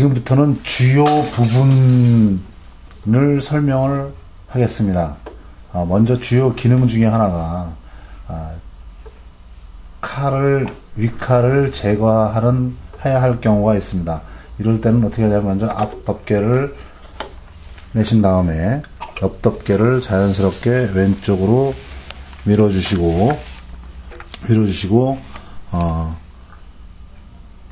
지금부터는 주요 부분을 설명을 하겠습니다. 아, 먼저 주요 기능 중에 하나가 아, 칼을 윗칼을 제거하는 해야 할 경우가 있습니다. 이럴 때는 어떻게 하냐면 먼저 앞 덮개를 내신 다음에 옆 덮개를 자연스럽게 왼쪽으로 밀어주시고 밀어주시고 어,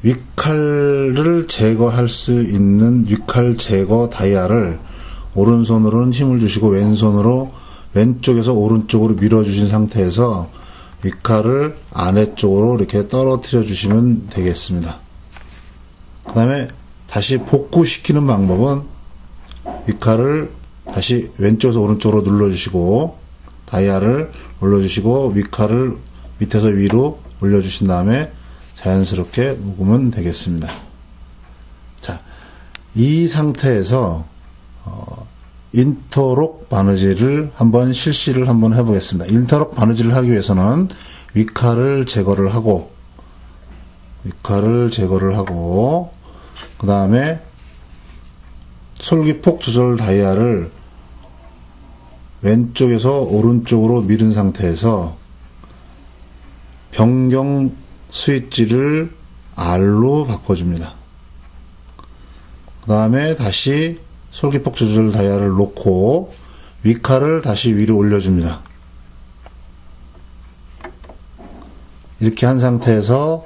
윗 칼을 제거할 수 있는 윗칼 제거 다이아를 오른손으로는 힘을 주시고 왼손으로 왼쪽에서 오른쪽으로 밀어주신 상태에서 윗칼을 아래쪽으로 이렇게 떨어뜨려 주시면 되겠습니다. 그 다음에 다시 복구시키는 방법은 윗칼을 다시 왼쪽에서 오른쪽으로 눌러주시고 다이아를 올려주시고 윗칼을 밑에서 위로 올려주신 다음에 자연스럽게 녹으면 되겠습니다. 자, 이 상태에서 어, 인터록 바느질을 한번 실시를 한번 해보겠습니다. 인터록 바느질을 하기 위해서는 윗칼을 제거를 하고 윗칼을 제거를 하고 그 다음에 솔기폭 조절 다이아를 왼쪽에서 오른쪽으로 밀은 상태에서 변경 스위치를 R로 바꿔줍니다. 그 다음에 다시 솔기폭 조절 다이아를 놓고 위칼을 다시 위로 올려줍니다. 이렇게 한 상태에서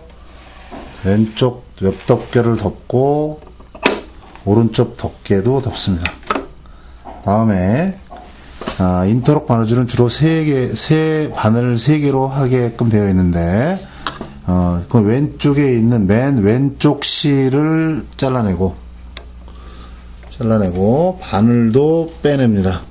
왼쪽 옆 덮개를 덮고 오른쪽 덮개도 덮습니다. 다음에 아, 인터록 바느질은 주로 세 개, 세 바늘 세 개로 하게끔 되어 있는데 어, 그 왼쪽에 있는 맨 왼쪽 실을 잘라내고 잘라내고 바늘도 빼냅니다.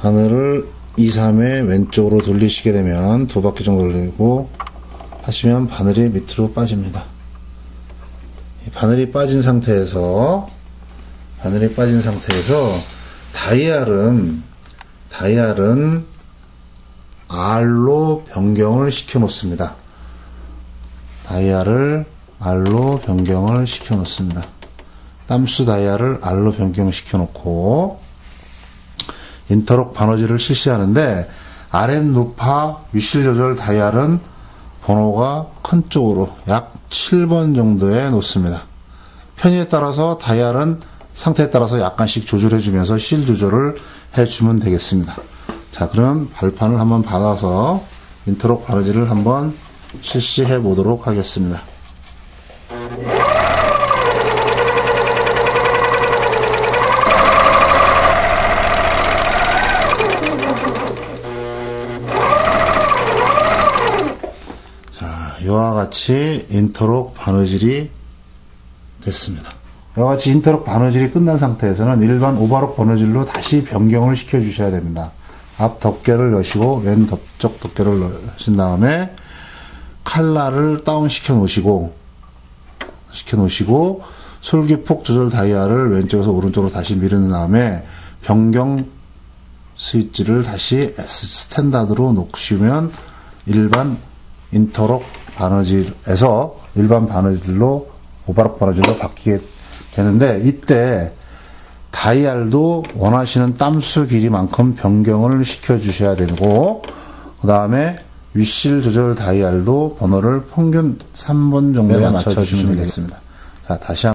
바늘을 2, 3회 왼쪽으로 돌리시게 되면 두 바퀴 정도 돌리고 하시면 바늘이 밑으로 빠집니다. 바늘이 빠진 상태에서 바늘이 빠진 상태에서 다이알은 다이알은 R로 변경을 시켜 놓습니다. 다이알을 R로 변경을 시켜 놓습니다. 땀수 다이알을 R로 변경시켜 놓고 인터록 바너지를 실시하는데 아랫 누파 위실 조절 다이알은 번호가 큰 쪽으로 약 7번 정도에 놓습니다. 편의에 따라서 다이알은 상태에 따라서 약간씩 조절해 주면서 실 조절을 해 주면 되겠습니다. 자, 그럼 발판을 한번 받아서 인터록 바느질을 한번 실시해 보도록 하겠습니다. 자, 이와 같이 인터록 바느질이 됐습니다. 이와 같이 인터록 바느질이 끝난 상태에서는 일반 오바록 바느질로 다시 변경을 시켜 주셔야 됩니다. 앞 덮개를 여시고 왼 덮쪽 덮개를 넣으신 다음에 칼날을 다운 시켜 놓으시고 시켜 놓으시고 솔기폭 조절 다이아를 왼쪽에서 오른쪽으로 다시 밀은 다음에 변경 스위치를 다시 S 스탠다드로 놓으시면 일반 인터록 바느질에서 일반 바느질로 오바록 바느질로 바뀌게 되는데 이때 다이알도 원하시는 땀수 길이만큼 변경을 시켜 주셔야 되고 그 다음에 위실 조절 다이알도 번호를 평균 3번 정도에 맞춰 주시면 되겠습니다. 자 다시 한